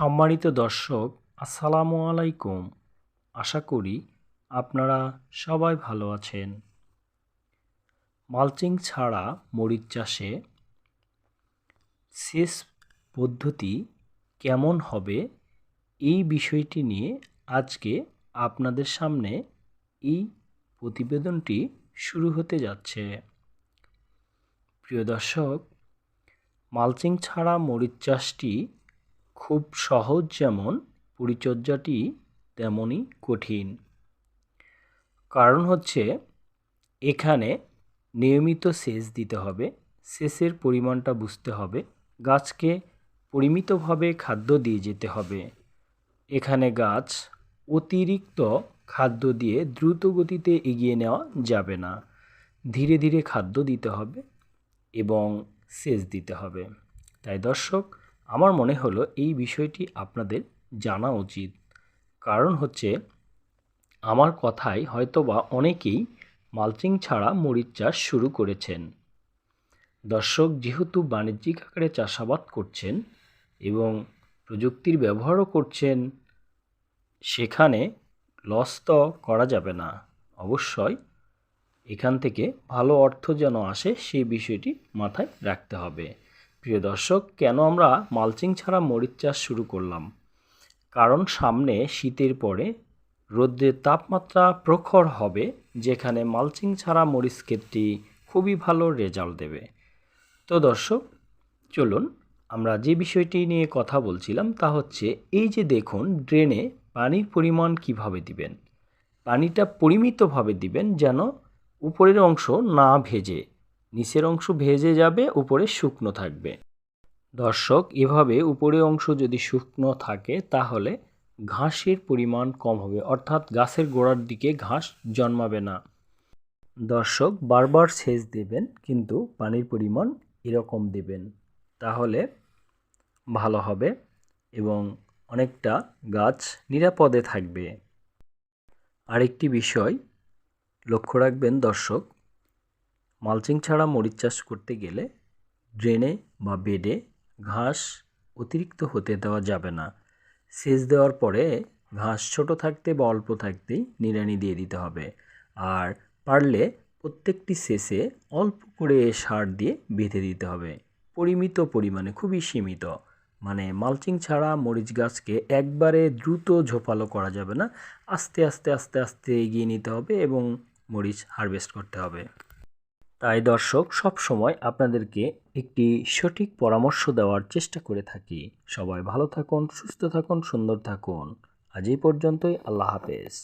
সম্মানিত দর্শক, আসসালামু আলাইকুম। আশা করি আপনারা সবাই ভালো আছেন। মালচিং ছাড়া মরিচ চাষে সেচ পদ্ধতি কেমন হবে এই বিষয়টি নিয়ে আজকে আপনাদের সামনে এই প্রতিবেদনটি শুরু হতে যাচ্ছে। প্রিয় দর্শক, মালচিং ছাড়া মরিচ চাষটি খুব সহজ যেমন, পরিচর্যাটি তেমনই কঠিন। কারণ হচ্ছে, এখানে নিয়মিত সেচ দিতে হবে, সেচের পরিমাণটা বুঝতে হবে, গাছকে পরিমিতভাবে খাদ্য দিয়ে যেতে হবে। এখানে গাছ অতিরিক্ত খাদ্য দিয়ে দ্রুত গতিতে এগিয়ে নেওয়া যাবে না। ধীরে ধীরে খাদ্য দিতে হবে এবং সেচ দিতে হবে। তাই দর্শক আমার মনে হলো এই বিষয়টি আপনাদের জানা উচিত। কারণ হচ্ছে, আমার কথায় হয়তোবা অনেকেই মালচিং ছাড়া মরিচ চাষ শুরু করেছেন। দর্শক যেহেতু বাণিজ্যিক আকারে চাষাবাদ করছেন এবং প্রযুক্তির ব্যবহারও করছেন, সেখানে লস তো করা যাবে না। অবশ্যই এখান থেকে ভালো অর্থ যেন আসে, সেই বিষয়টি মাথায় রাখতে হবে। প্রিয় দর্শক, কেন আমরা মালচিং ছাড়া মরিচ চাষ শুরু করলাম? কারণ সামনে শীতের পরে রোদ্রের তাপমাত্রা প্রখর হবে, যেখানে মালচিং ছাড়া মরিচ ক্ষেতটি খুবই ভালো রেজাল্ট দেবে। তো দর্শক, চলুন আমরা যে বিষয়টি নিয়ে কথা বলছিলাম তা হচ্ছে এই যে দেখুন, ড্রেনে পানির পরিমাণ কীভাবে দিবেন। পানিটা পরিমিতভাবে দিবেন যেন উপরের অংশ না ভেজে। নিচের অংশ ভেজে যাবে, উপরে শুকনো থাকবে। দর্শক, এভাবে উপরের অংশ যদি শুকনো থাকে, তাহলে ঘাসের পরিমাণ কম হবে, অর্থাৎ গাছের গোড়ার দিকে ঘাস জন্মাবে না। দর্শক, বারবার সেচ দেবেন, কিন্তু পানির পরিমাণ এরকম দেবেন, তাহলে ভালো হবে এবং অনেকটা গাছ নিরাপদে থাকবে। আরেকটি বিষয় লক্ষ্য রাখবেন দর্শক মালচিং ছাড়া মরিচ চাষ করতে গেলে ড্রেনে বা বেডে ঘাস অতিরিক্ত হতে দেওয়া যাবে না। সেচ দেওয়ার পরে ঘাস ছোট থাকতে বা অল্প থাকতেই নিড়ানি দিয়ে দিতে হবে। আর পারলে প্রত্যেকটি শেষে অল্প করে সার দিয়ে বেঁধে দিতে হবে। পরিমিত পরিমাণে, খুবই সীমিত। মানে মালচিং ছাড়া মরিচ গাছকে একবারে দ্রুত ঝোপালো করা যাবে না। আস্তে আস্তে আস্তে আস্তে এগিয়ে নিতে হবে এবং মরিচ হারভেস্ট করতে হবে। তাই দর্শক, সব সময় আপনাদেরকে একটি সঠিক পরামর্শ দেওয়ার চেষ্টা করে থাকি। সবাই ভালো থাকুন, সুস্থ থাকুন, সুন্দর থাকুন। আজ এই পর্যন্তই, আল্লাহ হাফেজ।